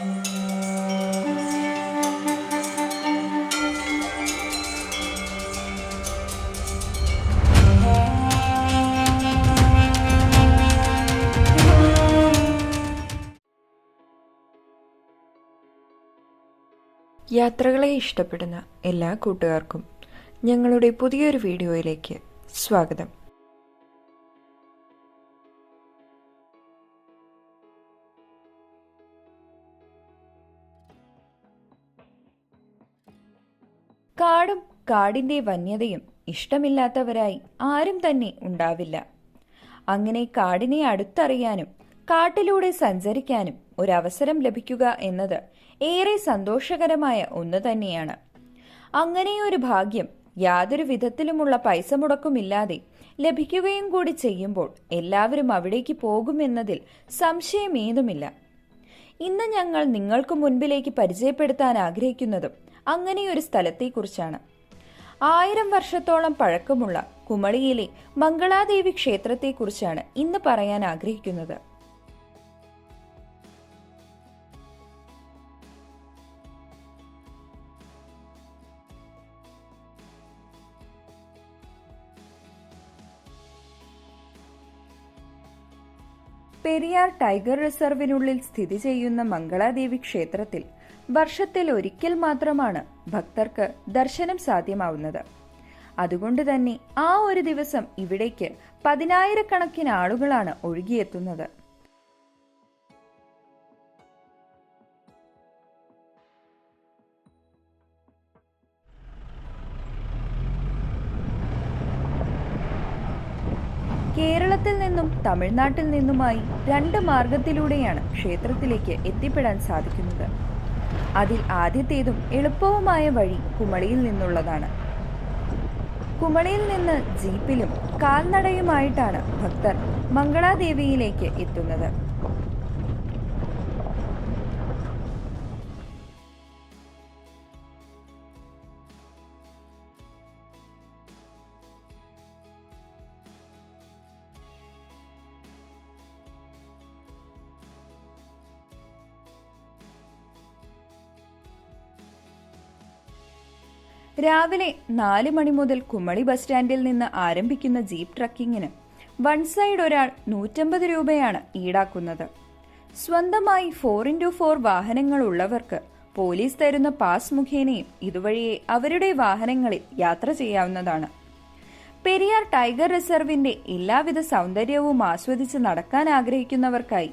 യാത്രകളെ ഇഷ്ടപ്പെടുന്ന എല്ലാ കൂട്ടുകാർക്കും ഞങ്ങളുടെ പുതിയൊരു വീഡിയോയിലേക്ക് സ്വാഗതം. കാടും കാടിന്റെ വന്യതയും ഇഷ്ടമില്ലാത്തവരായി ആരും തന്നെ ഉണ്ടാവില്ല. അങ്ങനെ കാടിനെ അടുത്തറിയാനും കാട്ടിലൂടെ സഞ്ചരിക്കാനും ഒരവസരം ലഭിക്കുക എന്നത് ഏറെ സന്തോഷകരമായ ഒന്ന് തന്നെയാണ്. അങ്ങനെയൊരു ഭാഗ്യം യാതൊരു വിധത്തിലുമുള്ള പൈസ മുടക്കുമില്ലാതെ ലഭിക്കുകയും കൂടി ചെയ്യുമ്പോൾ എല്ലാവരും അവിടേക്ക് പോകുമെന്നതിൽ സംശയമേതുമില്ല. ഇന്ന് ഞങ്ങൾ നിങ്ങൾക്ക് മുൻപിലേക്ക് പരിചയപ്പെടുത്താൻ ആഗ്രഹിക്കുന്നതും അങ്ങനെയൊരു സ്ഥലത്തെക്കുറിച്ചാണ്. ആയിരം വർഷത്തോളം പഴക്കമുള്ള കുമളിയിലെ മംഗളാദേവി ക്ഷേത്രത്തെക്കുറിച്ചാണ് ഇന്ന് പറയാൻ ആഗ്രഹിക്കുന്നത്. പെരിയാർ ടൈഗർ റിസർവിനുള്ളിൽ സ്ഥിതി ചെയ്യുന്ന മംഗളാദേവി ക്ഷേത്രത്തിൽ വർഷത്തിൽ ഒരിക്കൽ മാത്രമാണ് ഭക്തർക്ക് ദർശനം സാധ്യമാവുന്നത്. അതുകൊണ്ട് തന്നെ ആ ഒരു ദിവസം ഇവിടേക്ക് പതിനായിരക്കണക്കിന് ആളുകളാണ് ഒഴുകിയെത്തുന്നത്. കേരളത്തിൽ നിന്നും തമിഴ്നാട്ടിൽ നിന്നുമായി രണ്ട് മാർഗത്തിലൂടെയാണ് ക്ഷേത്രത്തിലേക്ക് എത്തിപ്പെടാൻ സാധിക്കുന്നത്. അതിൽ ആദ്യത്തേതും എളുപ്പവുമായ വഴി കുമളിയിൽ നിന്നുള്ളതാണ്. കുമളിയിൽ നിന്ന് ജീപ്പിലും കാൽനടയുമായിട്ടാണ് ഭക്തർ മംഗളാദേവിയിലേക്ക് എത്തുന്നത്. രാവിലെ നാല് മണി മുതൽ കുമളി ബസ് സ്റ്റാൻഡിൽ നിന്ന് ആരംഭിക്കുന്ന ജീപ്പ് ട്രക്കിങ്ങിന് വൺ സൈഡ് ഒരാൾ നൂറ്റമ്പത് രൂപയാണ് ഈടാക്കുന്നത്. സ്വന്തമായി ഫോർ ഇന്റു ഫോർ വാഹനങ്ങൾ ഉള്ളവർക്ക് പോലീസ് തരുന്ന പാസ് മുഖേനയും ഇതുവഴിയെ അവരുടെ വാഹനങ്ങളിൽ യാത്ര ചെയ്യാവുന്നതാണ്. പെരിയാർ ടൈഗർ റിസർവിന്റെ എല്ലാവിധ സൗന്ദര്യവും ആസ്വദിച്ച് നടക്കാൻ ആഗ്രഹിക്കുന്നവർക്കായി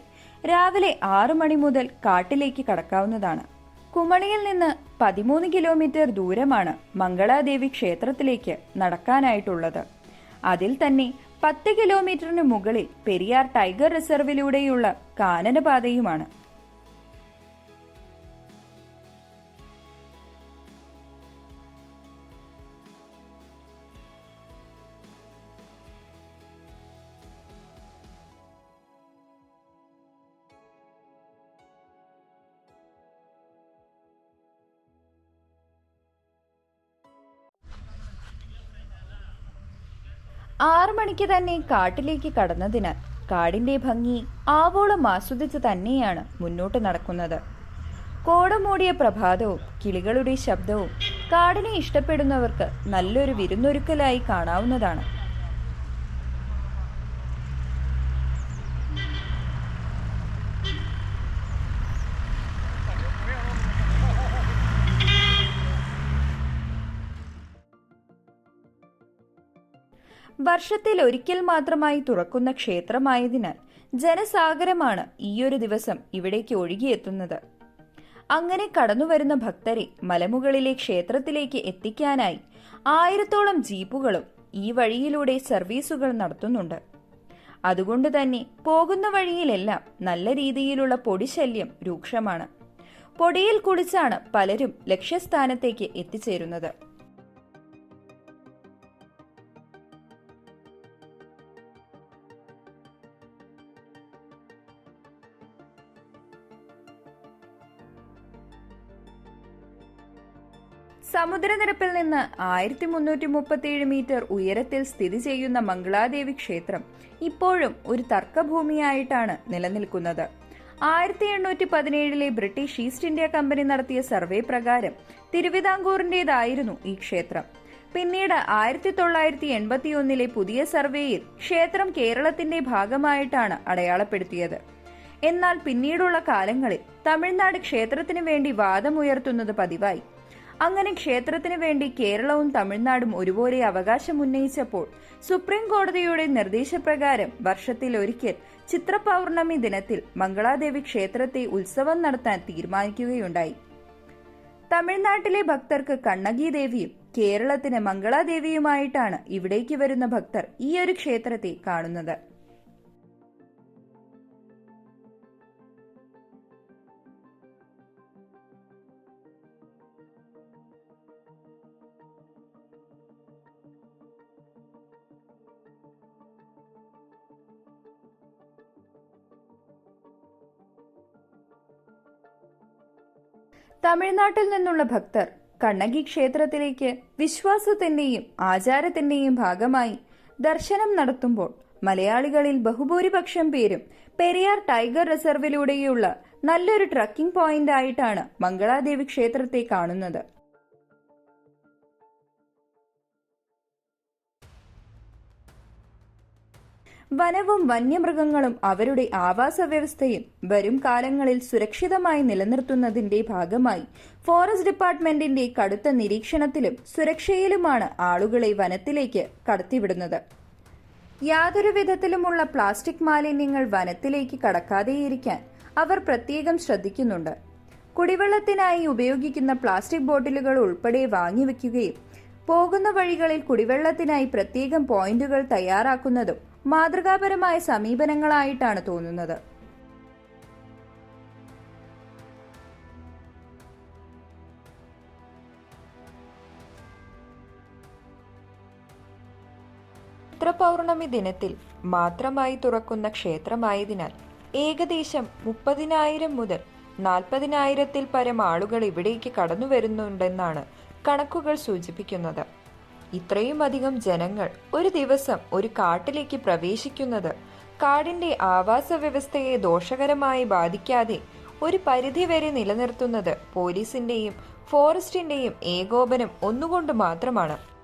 രാവിലെ ആറു മണി മുതൽ കാട്ടിലേക്ക് കടക്കാവുന്നതാണ്. കുമളിയിൽ നിന്ന് പതിമൂന്ന് കിലോമീറ്റർ ദൂരമാണ് മംഗളാദേവി ക്ഷേത്രത്തിലേക്ക് നടക്കാനായിട്ടുള്ളത്. അതിൽ തന്നെ പത്ത് കിലോമീറ്ററിന് മുകളിൽ പെരിയാർ ടൈഗർ റിസർവിലൂടെയുള്ള കാനനപാതയുമാണ് ആറു മണിക്ക് തന്നെ കാട്ടിലേക്ക് കടന്നതിനാൽ കാടിന്റെ ഭംഗി ആവോളം ആസ്വദിച്ച് തന്നെയാണ് മുന്നോട്ട് നടക്കുന്നത്. കോടമൂടിയ പ്രഭാതവും കിളികളുടെ ശബ്ദവും കാടിനെ ഇഷ്ടപ്പെടുന്നവർക്ക് നല്ലൊരു വിരുന്നൊരുക്കലായി കാണാവുന്നതാണ്. വർഷത്തിൽ ഒരിക്കൽ മാത്രമായി തുറക്കുന്ന ക്ഷേത്രമായതിനാൽ ജനസാഗരമാണ് ഈയൊരു ദിവസം ഇവിടേക്ക് ഒഴുകിയെത്തുന്നത്. അങ്ങനെ കടന്നുവരുന്ന ഭക്തരെ മലമുകളിലെ ക്ഷേത്രത്തിലേക്ക് എത്തിക്കാനായി ആയിരത്തോളം ജീപ്പുകളും ഈ വഴിയിലൂടെ സർവീസുകൾ നടത്തുന്നുണ്ട്. അതുകൊണ്ട് തന്നെ പോകുന്ന വഴിയിലെല്ലാം നല്ല രീതിയിലുള്ള പൊടിശല്യം രൂക്ഷമാണ്. പൊടിയിൽ കുളിച്ചാണ് പലരും ലക്ഷ്യസ്ഥാനത്തേക്ക് എത്തിച്ചേരുന്നത്. സമുദ്രനിരപ്പിൽ നിന്ന് ആയിരത്തി മുന്നൂറ്റി മുപ്പത്തിയേഴ് മീറ്റർ ഉയരത്തിൽ സ്ഥിതി ചെയ്യുന്ന മംഗളാദേവി ക്ഷേത്രം ഇപ്പോഴും ഒരു തർക്കഭൂമിയായിട്ടാണ് നിലനിൽക്കുന്നത്. ആയിരത്തി എണ്ണൂറ്റി പതിനേഴിലെ ബ്രിട്ടീഷ് ഈസ്റ്റ് ഇന്ത്യ കമ്പനി നടത്തിയ സർവേ പ്രകാരം തിരുവിതാംകൂറിന്റേതായിരുന്നു ഈ ക്ഷേത്രം. പിന്നീട് ആയിരത്തി തൊള്ളായിരത്തി എൺപത്തി ഒന്നിലെ പുതിയ സർവേയിൽ ക്ഷേത്രം കേരളത്തിന്റെ ഭാഗമായിട്ടാണ് അടയാളപ്പെടുത്തിയത്. എന്നാൽ പിന്നീടുള്ള കാലങ്ങളിൽ തമിഴ്നാട് ക്ഷേത്രത്തിനു വേണ്ടി വാദമുയർത്തുന്നത് പതിവായി. അങ്ങനെ ക്ഷേത്രത്തിന് വേണ്ടി കേരളവും തമിഴ്നാടും ഒരുപോലെ അവകാശം ഉന്നയിച്ചപ്പോൾ സുപ്രീം കോടതിയുടെ നിർദ്ദേശപ്രകാരം വർഷത്തിൽ ഒരിക്കൽ ചിത്രപൗർണമി ദിനത്തിൽ മംഗളാദേവി ക്ഷേത്രത്തെ ഉത്സവം നടത്താൻ തീരുമാനിക്കുകയുണ്ടായി. തമിഴ്നാട്ടിലെ ഭക്തർക്ക് കണ്ണകി ദേവിയും കേരളത്തിന് മംഗളാദേവിയുമായിട്ടാണ് ഇവിടേക്ക് വരുന്ന ഭക്തർ ഈ ഒരു ക്ഷേത്രത്തെ കാണുന്നത്. തമിഴ്നാട്ടിൽ നിന്നുള്ള ഭക്തർ കണ്ണകി ക്ഷേത്രത്തിലേക്ക് വിശ്വാസത്തിന്റെയും ആചാരത്തിന്റെയും ഭാഗമായി ദർശനം നടത്തുമ്പോൾ മലയാളികളിൽ ബഹുഭൂരിപക്ഷം പേരും പെരിയാർ ടൈഗർ റിസർവിലൂടെയുള്ള നല്ലൊരു ട്രക്കിംഗ് പോയിന്റ് ആയിട്ടാണ് മംഗളാദേവി ക്ഷേത്രത്തെ കാണുന്നത്. വനവും വന്യമൃഗങ്ങളും അവരുടെ ആവാസ വ്യവസ്ഥയും വരും കാലങ്ങളിൽ സുരക്ഷിതമായി നിലനിർത്തുന്നതിന്റെ ഭാഗമായി. ഫോറസ്റ്റ് ഡിപ്പാർട്ട്മെന്റിന്റെ കടുത്ത നിരീക്ഷണത്തിലും സുരക്ഷയിലുമാണ് ആളുകളെ വനത്തിലേക്ക് കടത്തിവിടുന്നത്. യാതൊരു വിധത്തിലുമുള്ള പ്ലാസ്റ്റിക് മാലിന്യങ്ങൾ വനത്തിലേക്ക് കടക്കാതെയിരിക്കാൻ അവർ പ്രത്യേകം ശ്രദ്ധിക്കുന്നുണ്ട്. കുടിവെള്ളത്തിനായി ഉപയോഗിക്കുന്ന പ്ലാസ്റ്റിക് ബോട്ടിലുകൾ ഉൾപ്പെടെ വാങ്ങിവെക്കുകയും പോകുന്ന വഴികളിൽ കുടിവെള്ളത്തിനായി പ്രത്യേകം പോയിന്റുകൾ തയ്യാറാക്കുന്നതും മാതൃകാപരമായ സമീപനങ്ങളായിട്ടാണ് തോന്നുന്നത്. ചിത്രപൗർണമി ദിനത്തിൽ മാത്രമായി തുറക്കുന്ന ക്ഷേത്രമായതിനാൽ ഏകദേശം മുപ്പതിനായിരം മുതൽ നാൽപ്പതിനായിരത്തിൽ പരം ആളുകൾ ഇവിടേക്ക് കടന്നു വരുന്നുണ്ടെന്നാണ് കണക്കുകൾ സൂചിപ്പിക്കുന്നത്. ഇത്രയും അധികം ജനങ്ങൾ ഒരു ദിവസം ഒരു കാട്ടിലേക്ക് പ്രവേശിക്കുന്നത് കാടിന്റെ ആവാസ വ്യവസ്ഥയെ ദോഷകരമായി ബാധിക്കാതെ ഒരു പരിധിവരെ നിലനിർത്തുന്നത് പോലീസിന്റെയും ഫോറസ്റ്റിന്റെയും ഏകോപനം ഒന്നുകൊണ്ട് മാത്രമാണ്.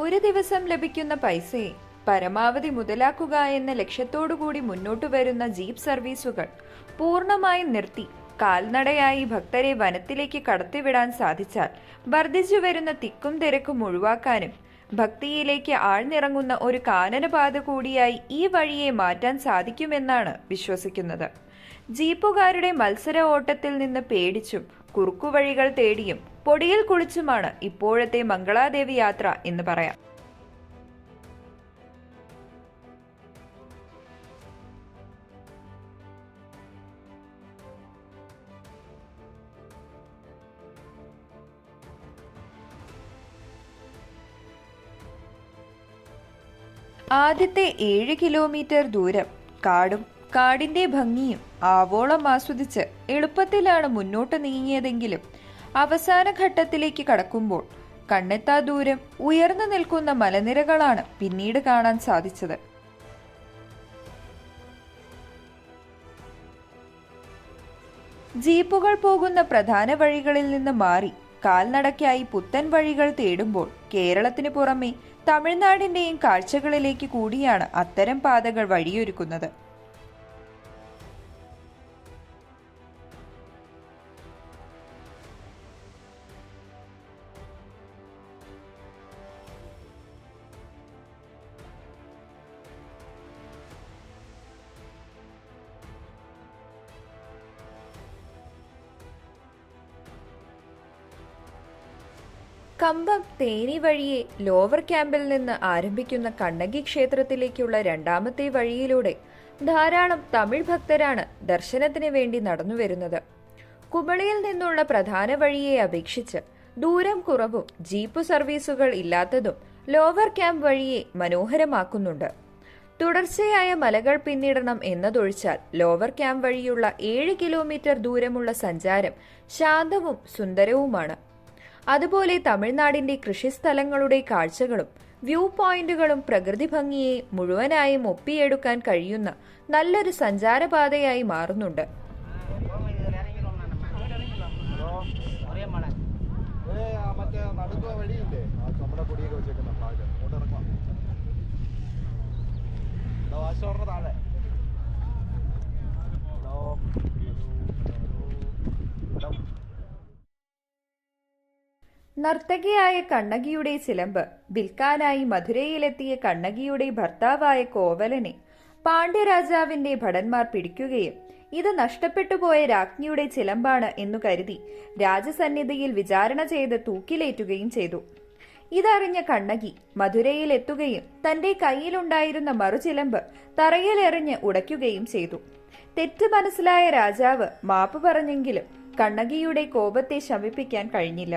ഒരു ദിവസം ലഭിക്കുന്ന പൈസയെ പരമാവധി മുതലാക്കുക എന്ന ലക്ഷ്യത്തോടുകൂടി മുന്നോട്ടു വരുന്ന ജീപ്പ് സർവീസുകൾ പൂർണമായും നിർത്തി കാൽനടയായി ഭക്തരെ വനത്തിലേക്ക് കടത്തിവിടാൻ സാധിച്ചാൽ വർദ്ധിച്ചു വരുന്ന തിക്കും തിരക്കും ഒഴിവാക്കാനും ഭക്തിയിലേക്ക് ആഴ്ന്നിറങ്ങുന്ന ഒരു കാനനപാത കൂടിയായി ഈ വഴിയെ മാറ്റാൻ സാധിക്കുമെന്നാണ് വിശ്വസിക്കുന്നത്. ജീപ്പുകാരുടെ മത്സര ഓട്ടത്തിൽ നിന്ന് പേടിച്ചും കുറുക്കുവഴികൾ തേടിയും പൊടിയിൽ കുളിച്ചുമാണ് ഇപ്പോഴത്തെ മംഗളാദേവി യാത്ര എന്ന് പറയാം. ആദ്യത്തെ ഏഴ് കിലോമീറ്റർ ദൂരം കാടും കാടിന്റെ ഭംഗിയും ആവോളം ആസ്വദിച്ച് എളുപ്പത്തിലാണ് മുന്നോട്ട് നീങ്ങിയതെങ്കിലും അവസാന ഘട്ടത്തിലേക്ക് കടക്കുമ്പോൾ കണ്ണെത്താ ദൂരം ഉയർന്നു നിൽക്കുന്ന മലനിരകളാണ് പിന്നീട് കാണാൻ സാധിച്ചത്. ജീപ്പുകൾ പോകുന്ന പ്രധാന വഴികളിൽ നിന്ന് മാറി കാൽനടക്കായി പുത്തൻ വഴികൾ തേടുമ്പോൾ കേരളത്തിന് പുറമെ തമിഴ്നാടിന്റെയും കാഴ്ചകളിലേക്ക് കൂടിയാണ് അത്തരം പാതകൾ വഴിയൊരുക്കുന്നത്. കമ്പം തേനി വഴിയെ ലോവർ ക്യാമ്പിൽ നിന്ന് ആരംഭിക്കുന്ന കണ്ണകി ക്ഷേത്രത്തിലേക്കുള്ള രണ്ടാമത്തെ വഴിയിലൂടെ ധാരാളം തമിഴ് ഭക്തരാണ് ദർശനത്തിന് വേണ്ടി നടന്നു വരുന്നത്. കുമളിയിൽ നിന്നുള്ള പ്രധാന വഴിയെ അപേക്ഷിച്ച് ദൂരം കുറവും ജീപ്പ് സർവീസുകൾ ഇല്ലാത്തതും ലോവർ ക്യാമ്പ് വഴിയെ മനോഹരമാക്കുന്നുണ്ട്. തുടർച്ചയായ മലകൾ പിന്നിടണം എന്നതൊഴിച്ചാൽ ലോവർ ക്യാമ്പ് വഴിയുള്ള ഏഴ് കിലോമീറ്റർ ദൂരമുള്ള സഞ്ചാരം ശാന്തവും സുന്ദരവുമാണ്. അതുപോലെ തമിഴ്നാടിന്റെ കൃഷിസ്ഥലങ്ങളുടെ കാഴ്ചകളും വ്യൂ പോയിന്റുകളും പ്രകൃതി ഭംഗിയെ മുഴുവനായും ഒപ്പിയെടുക്കാൻ കഴിയുന്ന നല്ലൊരു സഞ്ചാരപാതയായി മാറുന്നുണ്ട്. ഏ, നർത്തകിയായ കണ്ണകിയുടെ ചിലമ്പ് വിൽക്കാനായി മധുരയിലെത്തിയ കണ്ണകിയുടെ ഭർത്താവായ കോവലനെ പാണ്ഡ്യരാജാവിന്റെ ഭടന്മാർ പിടിക്കുകയും ഇത് നഷ്ടപ്പെട്ടുപോയ രാജ്ഞിയുടെ ചിലമ്പാണ് എന്നു കരുതി രാജസന്നിധിയിൽ വിചാരണ ചെയ്ത് തൂക്കിലേറ്റുകയും ചെയ്തു. ഇതറിഞ്ഞ കണ്ണകി മധുരയിൽ എത്തുകയും തന്റെ കയ്യിലുണ്ടായിരുന്ന മറുചിലമ്പ് തറയിലെറിഞ്ഞ് ഉടയ്ക്കുകയും ചെയ്തു. തെറ്റ് മനസ്സിലായ രാജാവ് മാപ്പ് പറഞ്ഞെങ്കിലും കണ്ണകിയുടെ കോപത്തെ ശമിപ്പിക്കാൻ കഴിഞ്ഞില്ല.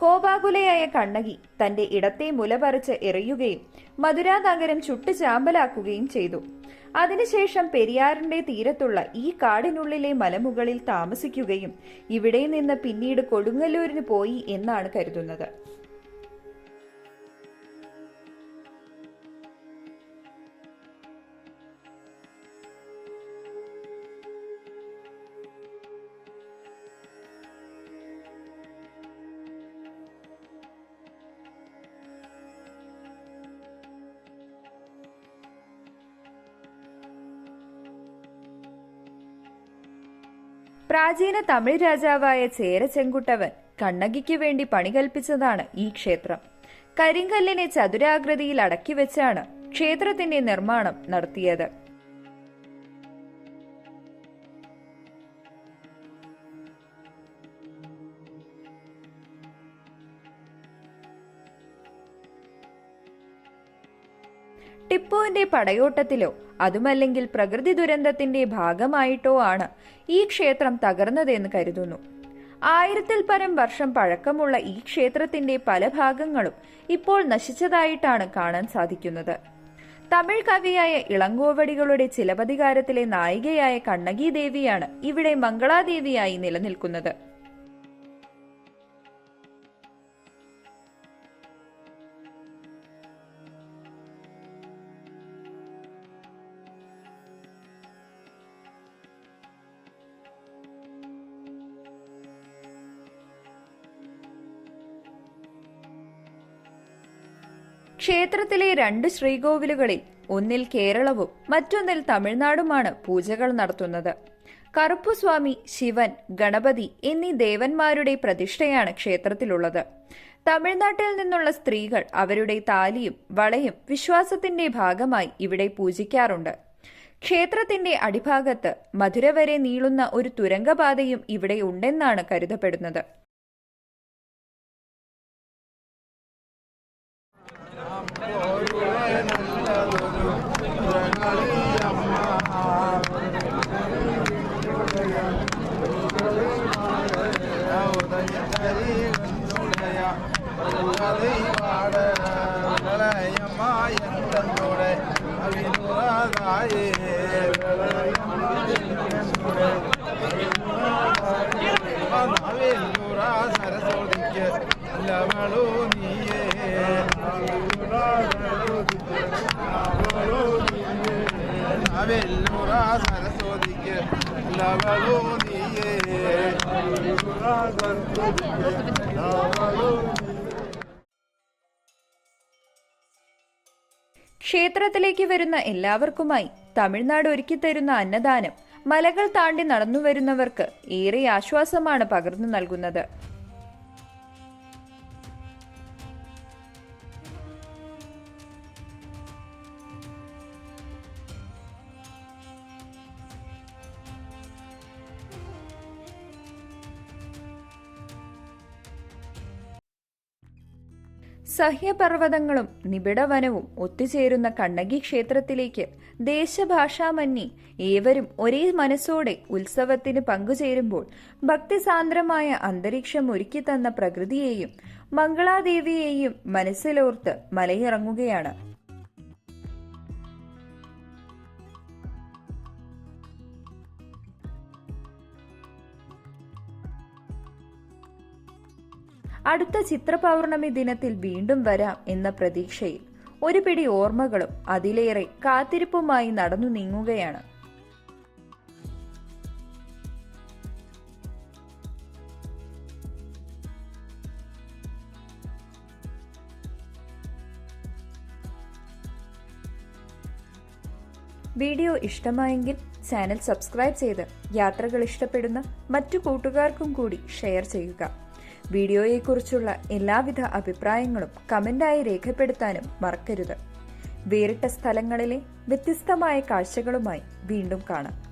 കോപാകുലയായ കണ്ണകി തന്റെ ഇടത്തെ മുല പറിച്ച് എറിയുകയും മധുരാനഗരം ചുട്ടു ചാമ്പലാക്കുകയും ചെയ്തു. അതിനുശേഷം പെരിയാറിന്റെ തീരത്തുള്ള ഈ കാടിനുള്ളിലെ മലമുകളിൽ താമസിക്കുകയും ഇവിടെ നിന്ന് പിന്നീട് കൊടുങ്ങല്ലൂരിന് പോയി എന്നാണ് കരുതുന്നത്. പ്രാചീന തമിഴ് രാജാവായ ചേര ചെങ്കുട്ടവൻ കണ്ണകിക്ക് വേണ്ടി പണി കൽപ്പിച്ചതാണ് ഈ ക്ഷേത്രം. കരിങ്കല്ലിനെ ചതുരാകൃതിയിൽ അടക്കി വെച്ചാണ് ക്ഷേത്രത്തിന്റെ നിർമ്മാണം നടത്തിയത്. ടിപ്പുവിന്റെ പടയോട്ടത്തിലോ അതുമല്ലെങ്കിൽ പ്രകൃതി ദുരന്തത്തിന്റെ ഭാഗമായിട്ടോ ആണ് ഈ ക്ഷേത്രം തകർന്നതെന്ന് കരുതുന്നു. ആയിരത്തിൽ പരം വർഷം പഴക്കമുള്ള ഈ ക്ഷേത്രത്തിന്റെ പല ഭാഗങ്ങളും ഇപ്പോൾ നശിച്ചതായിട്ടാണ് കാണാൻ സാധിക്കുന്നത്. തമിഴ് കവിയായ ഇളങ്കോവടികളുടെ ചിലപതികാരത്തിലെ നായികയായ കണ്ണകി ദേവിയാണ് ഇവിടെ മംഗളാദേവിയായി നിലനിൽക്കുന്നത്. ക്ഷേത്രത്തിലെ രണ്ട് ശ്രീകോവിലുകളിൽ ഒന്നിൽ കേരളവും മറ്റൊന്നിൽ തമിഴ്നാടുമാണ് പൂജകൾ നടത്തുന്നത്. കറുപ്പുസ്വാമി ശിവൻ ഗണപതി എന്നീ ദേവന്മാരുടെ പ്രതിഷ്ഠയാണ് ക്ഷേത്രത്തിലുള്ളത്. തമിഴ്നാട്ടിൽ നിന്നുള്ള സ്ത്രീകൾ അവരുടെ താലിയും വളയും വിശ്വാസത്തിന്റെ ഭാഗമായി ഇവിടെ പൂജിക്കാറുണ്ട്. ക്ഷേത്രത്തിന്റെ അടിഭാഗത്ത് മധുര വരെ നീളുന്ന ഒരു തുരങ്കപാതയും ഇവിടെ ഉണ്ടെന്നാണ് കരുതപ്പെടുന്നത്. ക്ഷേത്രത്തിലേക്ക് വരുന്ന എല്ലാവർക്കുമായി തമിഴ്നാട് ഒരുക്കിത്തരുന്ന അന്നദാനം മലകൾ താണ്ടി നടന്നു വരുന്നവർക്ക് ഏറെ ആശ്വാസമാണ് പകർന്നു നൽകുന്നത്. സഹ്യപർവതങ്ങളും നിബിഡവനവും ഒത്തുചേരുന്ന കണ്ണകി ക്ഷേത്രത്തിലേക്ക് ദേശഭാഷാമന്യേ ഏവരും ഒരേ മനസ്സോടെ ഉത്സവത്തിന് പങ്കുചേരുമ്പോൾ ഭക്തിസാന്ദ്രമായ അന്തരീക്ഷം ഒരുക്കി തന്ന പ്രകൃതിയെയും മംഗളാദേവിയെയും മനസ്സിലോർത്ത് മലയിറങ്ങുകയാണ്. അടുത്ത ചിത്രപൗർണമി ദിനത്തിൽ വീണ്ടും വരാം എന്ന പ്രതീക്ഷയിൽ ഒരു പിടി ഓർമ്മകളും അതിലേറെ കാത്തിരിപ്പുമായി നടന്നു നീങ്ങുകയാണ്. വീഡിയോ ഇഷ്ടമായെങ്കിൽ ചാനൽ സബ്സ്ക്രൈബ് ചെയ്ത് യാത്രകൾ ഇഷ്ടപ്പെടുന്ന മറ്റു കൂട്ടുകാർക്കും കൂടി ഷെയർ ചെയ്യുക. വീഡിയോയെക്കുറിച്ചുള്ള എല്ലാവിധ അഭിപ്രായങ്ങളും കമന്റായി രേഖപ്പെടുത്താനും മറക്കരുത്. വേറിട്ട സ്ഥലങ്ങളിലെ വ്യത്യസ്തമായ കാഴ്ചകളുമായി വീണ്ടും കാണാം.